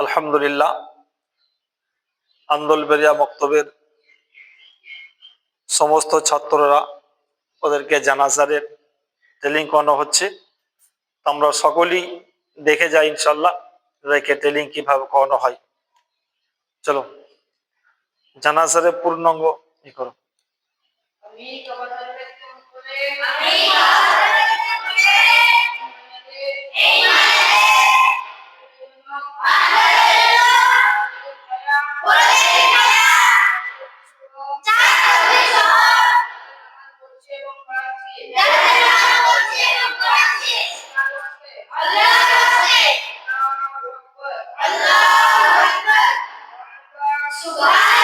আলহামদুলিল্লাহ আন্দোলবেরিয়া মক্তবের সমস্ত ছাত্ররা ওদেরকে জানাজারের ট্রেনিং করানো হচ্ছে। আমরা সকলেই দেখে যাই ইনশাল্লাহ রেখে ট্রেনিং কীভাবে করানো হয়। চলো জানাজারের পূর্ণাঙ্গ ই করো। Subhas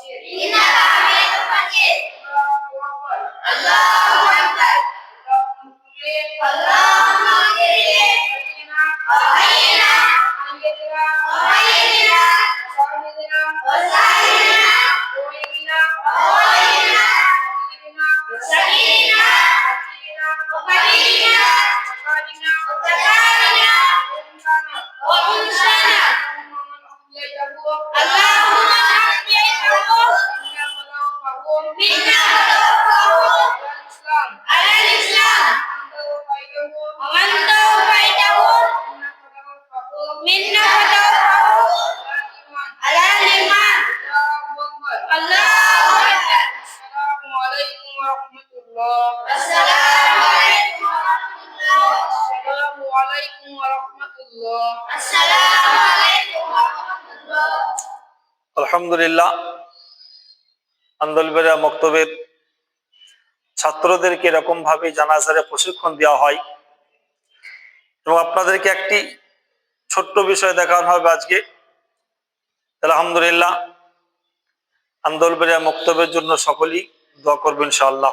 Allah আলহামদুলিল্লাহ আন্দোলবেরিয়া মক্তবের ছাত্রদেরকে এরকম ভাবে জানাজারে প্রশিক্ষণ দেওয়া হয়। এবং আপনাদেরকে একটি ছোট্ট বিষয় দেখানো হবে আজকে। আলহামদুলিল্লাহ আন্দোলবেরিয়া মক্তব্যের জন্য সকলেই দোয়া করবেন ইনশাআল্লাহ।